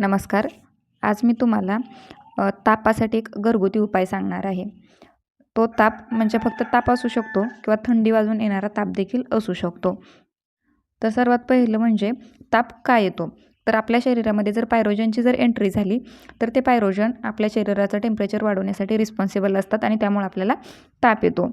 नमस्कार. आज मी तुम्हाला तापासाठी एक घरगुती उपाय सांगणार आहे. तो ताप म्हणजे फक्त ताप असू शकतो किंवा थंडी वाजून येणारा ताप देखील असू शकतो. तर सर्वात पहिलं म्हणजे ताप का येतो? तर आपल्या शरीरामध्ये जर पायरोजनची जर एंट्री झाली तर ते पायरोजन आपल्या शरीराचं टेम्परेचर वाढवण्यासाठी रिस्पॉन्सिबल असतात आणि त्यामुळे आपल्याला ताप येतो.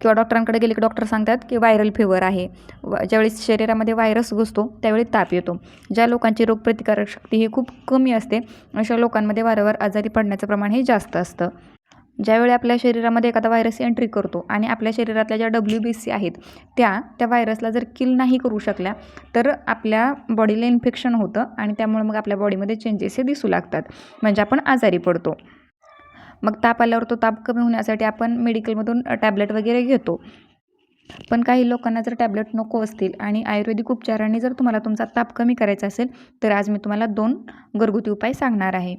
किंवा डॉक्टरांकडे गेले की डॉक्टर सांगतात की व्हायरल फिवर आहे. व शरीरामध्ये व्हायरस घुसतो त्यावेळी ताप येतो. ज्या लोकांची रोगप्रतिकारक शक्ती ही खूप कमी असते अशा लोकांमध्ये वारंवार आजारी पडण्याचं प्रमाण हे जास्त असतं. ज्यावेळी आपल्या शरीरामध्ये एखादा व्हायरस एंट्री करतो आणि आपल्या शरीरातल्या ज्या डब्ल्यू बी सी आहेत त्या त्या व्हायरसला जर किल नाही करू शकल्या तर आपल्या बॉडीला इन्फेक्शन होतं आणि त्यामुळे मग आपल्या बॉडीमध्ये चेंजेस हे दिसू लागतात. म्हणजे आपण आजारी पडतो. मग ताप आल्यावर तो ताप कमी होण्यासाठी आपण मेडिकलमधून टॅबलेट वगैरे घेतो. पण काही लोकांना जर टॅबलेट नको असतील आणि आयुर्वेदिक उपचारांनी जर तुम्हाला तुमचा ताप कमी करायचा असेल तर आज मी तुम्हाला दोन घरगुती उपाय सांगणार आहे.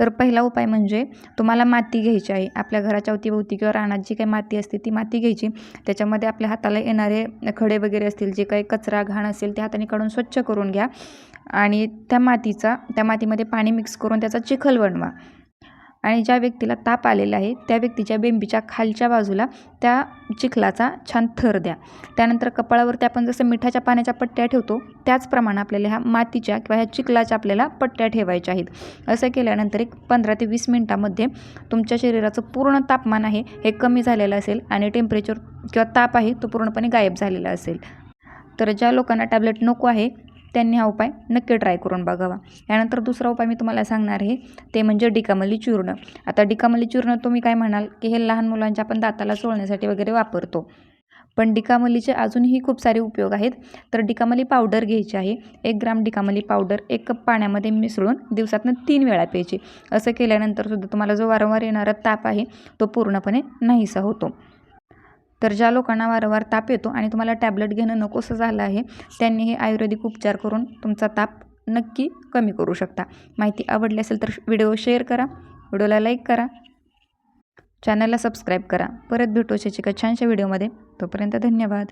तर पहिला उपाय म्हणजे तुम्हाला माती घ्यायची आहे. आपल्या घराच्या अवतीभोवती किंवा रानात जी काही माती असते ती माती घ्यायची. त्याच्यामध्ये आपल्या हाताला येणारे खडे वगैरे असतील जे काही कचरा घाण असेल ते हाताने काढून स्वच्छ करून घ्या. आणि त्या मातीचा त्या मातीमध्ये पाणी मिक्स करून त्याचा चिखल बनवा. आणि ज्या व्यक्तीला ताप आलेला आहे त्या व्यक्तीच्या बेंबीच्या खालच्या बाजूला त्या चिखलाचा छान थर द्या. त्यानंतर कपाळावरती आपण जसं मिठाच्या पाण्याच्या पट्ट्या ठेवतो त्याचप्रमाणे आपल्याला ह्या मातीच्या किंवा ह्या चिखलाच्या आपल्याला पट्ट्या ठेवायच्या आहेत. असं केल्यानंतर एक पंधरा ते वीस मिनटामध्ये तुमच्या शरीराचं पूर्ण तापमान आहे हे कमी झालेलं असेल आणि टेम्परेचर किंवा ताप आहे तो पूर्णपणे गायब झालेला असेल. तर ज्या लोकांना टॅबलेट नको आहे त्यांनी हा उपाय नक्की ट्राय करून बघावा. यानंतर दुसरा उपाय मी तुम्हाला सांगणार आहे ते म्हणजे डिकामली चूर्ण. आता डिकामली चूर्ण तुम्ही काय म्हणाल की हे लहान मुलांच्या आपण दाताला चोळण्यासाठी वगैरे वापरतो. पण डिकामलीचे अजूनही खूप सारे उपयोग आहेत. तर डिकामली पावडर घ्यायची आहे. एक ग्राम डिकामली पावडर एक कप पाण्यामध्ये मिसळून दिवसातनं तीन वेळा प्यायची. असं केल्यानंतर सुद्धा तुम्हाला जो वारंवार येणारा ताप आहे तो पूर्णपणे नाहीसा होतो. तर ज्या लोकांना वारंवार ताप येतो आणि तुम्हाला टॅबलेट घेणं नकोसं झालं आहे त्यांनी हे आयुर्वेदिक उपचार करून तुमचा ताप नक्की कमी करू शकता. माहिती आवडली असेल तर व्हिडिओ शेअर करा व्हिडिओला लाईक करा चॅनलला सबस्क्राईब करा. परत भेटू अशाच एका छानशा व्हिडिओमध्ये. तोपर्यंत धन्यवाद.